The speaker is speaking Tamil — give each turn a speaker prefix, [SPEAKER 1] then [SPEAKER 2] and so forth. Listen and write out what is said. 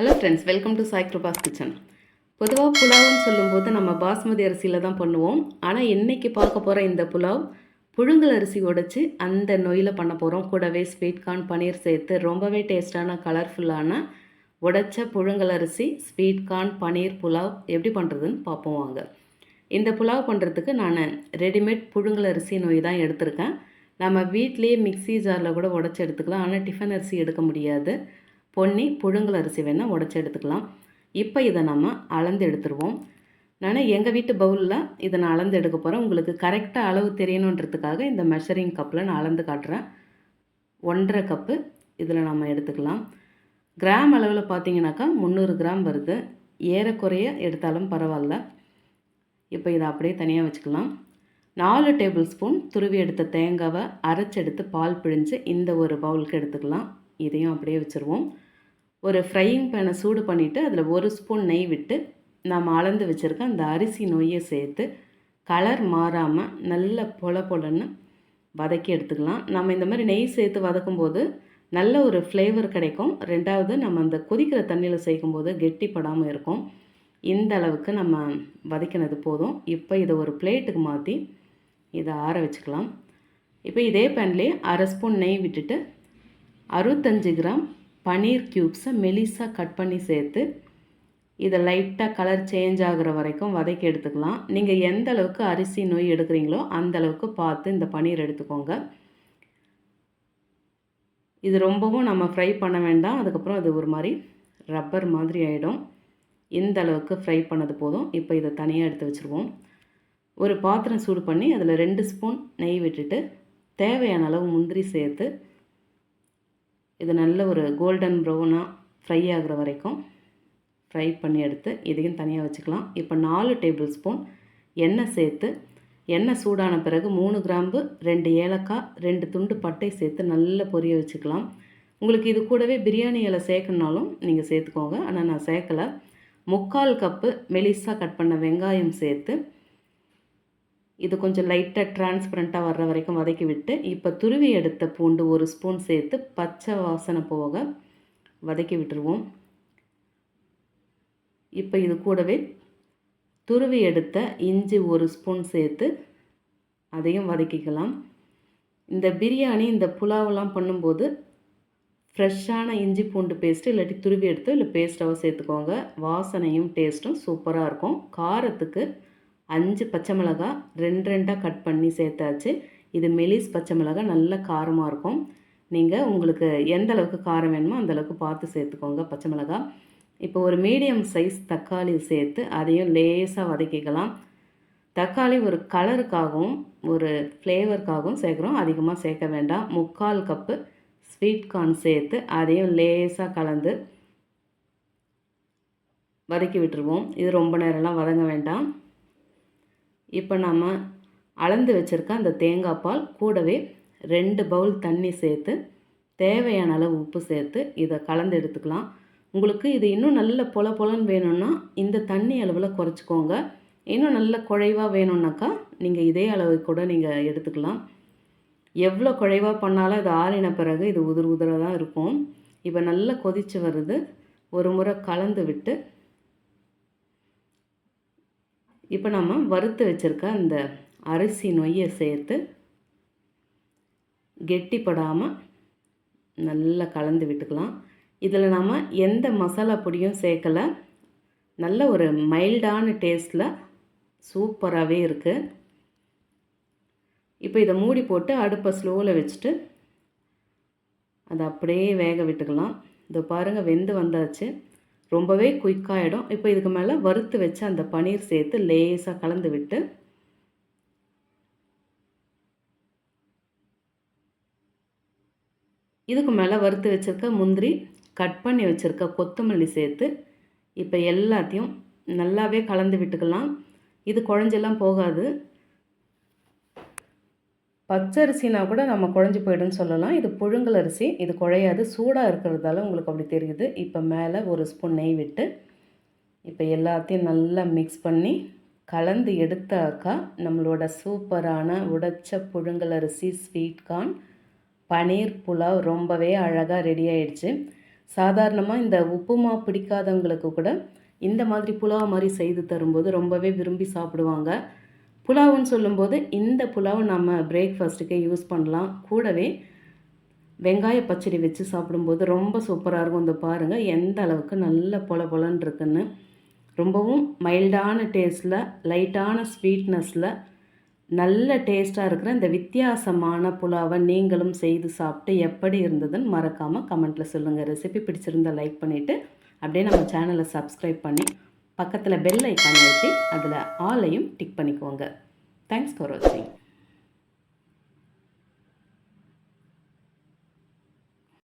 [SPEAKER 1] Hello friends welcome to Sai Kripa's kitchen பொதுவாக புலாவ்னு சொல்லும்போது நம்ம பாஸ்மதி அரிசியில் தான் பண்ணுவோம். ஆனால் இன்றைக்கி பார்க்க போகிற இந்த புலாவ்? புழுங்கல் அரிசி உடைச்சி அந்த நொயில் பண்ண போகிறோம் கூடவே ஸ்வீட் கார்ன் பன்னீர் சேர்த்து ரொம்பவே டேஸ்டான கலர்ஃபுல்லான உடைச்ச புழுங்கல் அரிசி ஸ்வீட் கார்ன் பன்னீர் புலாவ் எப்படி பண்ணுறதுன்னு பார்ப்போம் வாங்க. இந்த புலாவ் பண்ணுறதுக்கு நான் ரெடிமேட் புழுங்கல் அரிசி நொய் தான் எடுத்திருக்கேன். நம்ம வீட்லேயே மிக்ஸி ஜாரில் கூட உடச்சி எடுத்துக்கலாம். ஆனால் டிஃபன் அரிசி எடுக்க முடியாது. பொன்னி புழுங்கல் அரிசி வேணால் உடச்சி எடுத்துக்கலாம். இப்போ இதை நம்ம அளந்து எடுத்துருவோம். நான் எங்கள் வீட்டு பவுலில் இதை நான் அளந்து எடுக்க போகிறேன் உங்களுக்கு கரெக்டாக அளவு தெரியணுன்றதுக்காக இந்த மெஷரிங் கப்பில் நான் அளந்து காட்டுறேன். ஒன்றரை கப்பு இதில் நம்ம எடுத்துக்கலாம். கிராம் அளவில் பார்த்தீங்கன்னாக்கா முந்நூறு கிராம் வருது. ஏறக்குறைய எடுத்தாலும் பரவாயில்ல. இப்போ இதை அப்படியே தனியாக வச்சுக்கலாம். நாலு டேபிள் ஸ்பூன் துருவி எடுத்த தேங்காவை அரைச்செடுத்து பால் பிழிஞ்சு இந்த ஒரு பவுலுக்கு எடுத்துக்கலாம். இதையும் அப்படியே வச்சுருவோம். ஒரு ஃப்ரையிங் பேனை சூடு பண்ணிவிட்டு அதில் ஒரு ஸ்பூன் நெய் விட்டு நாம் அளந்து வச்சுருக்க அந்த அரிசி நொய்யை சேர்த்து கலர் மாறாமல் நல்ல பொல பொலன்னு வதக்கி எடுத்துக்கலாம். நம்ம இந்த மாதிரி நெய் சேர்த்து வதக்கும்போது நல்ல ஒரு ஃப்ளேவர் கிடைக்கும். ரெண்டாவது நம்ம அந்த கொதிக்கிற தண்ணியில் சேர்க்கும்போது கெட்டிப்படாமல் இருக்கும். இந்த அளவுக்கு நம்ம வதக்கினது போதும். இப்போ இதை ஒரு பிளேட்டுக்கு மாற்றி இதை ஆற வச்சுக்கலாம். இப்போ இதே பேன்லேயே அரை ஸ்பூன் நெய் விட்டுட்டு அறுபத்தஞ்சு கிராம் பன்னீர் க்யூப்ஸை மெலிசாக கட் பண்ணி சேர்த்து இதை லைட்டாக கலர் சேஞ்ச் ஆகுற வரைக்கும் வதக்கி எடுத்துக்கலாம். நீங்கள் எந்த அளவுக்கு அரிசி நோய் எடுக்கிறீங்களோ அந்த அளவுக்கு பார்த்து இந்த பன்னீர் எடுத்துக்கோங்க. இது ரொம்பவும் நம்ம ஃப்ரை பண்ண வேண்டாம். அதுக்கப்புறம் அது ஒரு மாதிரி ரப்பர் மாதிரி ஆகிடும் இந்த அளவுக்கு ஃப்ரை பண்ணது போதும். இப்போ இதை தனியாக எடுத்து வச்சுருவோம். ஒரு பாத்திரம் சூடு பண்ணி அதில் ரெண்டு ஸ்பூன் நெய் விட்டுட்டு தேவையான அளவு முந்திரி சேர்த்து இது நல்ல ஒரு கோல்டன் ப்ரௌனாக ஃப்ரை ஆகிற வரைக்கும் ஃப்ரை பண்ணி எடுத்து இதையும் தனியாக வச்சுக்கலாம். இப்போ நாலு டேபிள் ஸ்பூன் எண்ணெய் சேர்த்து எண்ணெய் சூடான பிறகு மூணு கிராம்பு ரெண்டு ஏலக்காய் ரெண்டு துண்டு பட்டை சேர்த்து நல்லா பொரிய வச்சுக்கலாம். உங்களுக்கு இது கூடவே பிரியாணி இலை சேர்க்கணுனாலும் நீங்கள் சேர்த்துக்கோங்க. ஆனால் நான் சேர்க்கலை. முக்கால் கப்பு மெலிசாக கட் பண்ண வெங்காயம் சேர்த்து இது கொஞ்சம் லைட்டாக டிரான்ஸ்பரண்ட்டாக வர்ற வரைக்கும் வதக்கி விட்டு இப்போ துருவி எடுத்த பூண்டு ஒரு ஸ்பூன் சேர்த்து பச்சை வாசனை போக வதக்கி விட்டுருவோம். இப்போ இது கூடவே துருவி எடுத்த இஞ்சி ஒரு ஸ்பூன் சேர்த்து அதையும் வதக்கிக்கலாம். இந்த பிரியாணி இந்த புலாவெல்லாம் பண்ணும்போது ஃப்ரெஷ்ஷான இஞ்சி பூண்டு பேஸ்ட்டு இல்லாட்டி துருவி எடுத்து இல்லை பேஸ்ட்டாக சேர்த்துக்கோங்க. வாசனையும் டேஸ்ட்டும் சூப்பராக இருக்கும். காரத்துக்கு அஞ்சு பச்சை மிளகாய் ரெண்டு ரெண்டாக கட் பண்ணி சேர்த்தாச்சு. இது மெலிஸ் பச்சை மிளகாய் நல்ல காரமாக இருக்கும். நீங்கள் உங்களுக்கு எந்த அளவுக்கு காரம் வேணுமோ அந்த அளவுக்கு பார்த்து சேர்த்துக்கோங்க பச்சை மிளகாய் இப்போ ஒரு மீடியம் சைஸ் தக்காளி சேர்த்து அதையும் லேசாக வதக்கிக்கலாம். தக்காளி ஒரு கலருக்காகவும் ஒரு ஃப்ளேவருக்காகவும் சேர்க்குறோம். அதிகமாக சேர்க்க வேண்டாம். முக்கால் கப்பு ஸ்வீட் கார்ன் சேர்த்து அதையும் லேசாக கலந்து வதக்கி விட்டுருவோம். இது ரொம்ப நேரம்லாம் வதங்க வேண்டாம். இப்போ நம்ம அளந்து வச்சுருக்க அந்த தேங்காய் பால் கூடவே ரெண்டு பவுல் தண்ணி சேர்த்து தேவையான அளவு உப்பு சேர்த்து இதை கலந்து எடுத்துக்கலாம். உங்களுக்கு இது இன்னும் நல்ல பொல பொலன்னு வேணும்னா இந்த தண்ணி அளவில் குறைச்சிக்கோங்க. இன்னும் நல்ல குழைவாக வேணும்னாக்கா நீங்கள் இதே அளவு கூட நீங்கள் எடுத்துக்கலாம். எவ்வளோ குழைவாக பண்ணாலும் இது ஆறின பிறகு இது உதிர் உதிராக தான் இருக்கும். இப்போ நல்லா கொதித்து வருது. ஒரு முறை கலந்து விட்டு இப்போ நம்ம வறுத்து வச்சுருக்க அந்த அரிசி நொய்யை சேர்த்து கெட்டிப்படாமல் நல்லா கலந்து விட்டுக்கலாம். இதில் நாம் எந்த மசாலா பொடியும் சேர்க்கலை. நல்ல ஒரு மைல்டான டேஸ்ட்டில் சூப்பராகவே இருக்குது இப்போ இதை மூடி போட்டு அடுப்பை ஸ்லோவில் வச்சுட்டு அதை அப்படியே வேக விட்டுக்கலாம். இதை பாருங்கள் வெந்து வந்தாச்சு. ரொம்பவே குயிக்காகிடும் இப்போ இதுக்கு மேலே வறுத்து வச்சு அந்த பன்னீர் சேர்த்து லேசாக கலந்து விட்டு இதுக்கு மேலே வறுத்து வச்சுருக்க முந்திரி கட் பண்ணி வச்சுருக்க கொத்தமல்லி சேர்த்து இப்போ எல்லாத்தையும் நல்லாவே கலந்து விட்டுக்கலாம். இது குழஞ்செல்லாம் போகாது. பச்சரிசினா கூட நம்ம குழஞ்சி போயிடும்னு சொல்லலாம். இது புழுங்கல் அரிசி. இது குழையாது. சூடாக இருக்கிறதால உங்களுக்கு அப்படி தெரியுது. இப்போ மேலே ஒரு ஸ்பூன் நெய் விட்டு இப்போ எல்லாத்தையும் நல்லா மிக்ஸ் பண்ணி கலந்து எடுத்தாக்கா நம்மளோட சூப்பரான உடைச்ச புழுங்கல் அரிசி ஸ்வீட் கார்ன் பனீர் புலாவ் ரொம்பவே அழகாக ரெடி ஆயிடுச்சு. சாதாரணமாக இந்த உப்புமா பிடிக்காதவங்களுக்கு கூட இந்த மாதிரி புலாவ் மாதிரி செய்து தரும்போது ரொம்பவே விரும்பி சாப்பிடுவாங்க. புலாவுன்னு சொல்லும்போது இந்த புலாவை நம்ம பிரேக்ஃபாஸ்ட்டுக்கு யூஸ் பண்ணலாம். கூடவே வெங்காய பச்சடி வச்சு சாப்பிடும்போது ரொம்ப சூப்பராக இருக்கும். இந்த பாருங்கள் எந்த அளவுக்கு நல்ல பொல பொலன்னு இருக்குன்னு. ரொம்பவும் மைல்டான டேஸ்ட்டில் லைட்டான ஸ்வீட்னஸில் நல்ல டேஸ்ட்டாக இருக்கிற இந்த வித்தியாசமான புலாவை நீங்களும் செய்து சாப்பிட்டு எப்படி இருந்ததுன்னு மறக்காமல் கமெண்ட்டில் சொல்லுங்கள் ரெசிபி பிடிச்சிருந்தா லைக் பண்ணிவிட்டு அப்படியே நம்ம சேனலை சப்ஸ்கிரைப் பண்ணி பக்கத்தில் பெல் ஐக்கான் அழுத்தி அதில் ஆலையும் டிக் பண்ணிக்கோங்க. தேங்க்ஸ் ஃபார் வாட்சிங்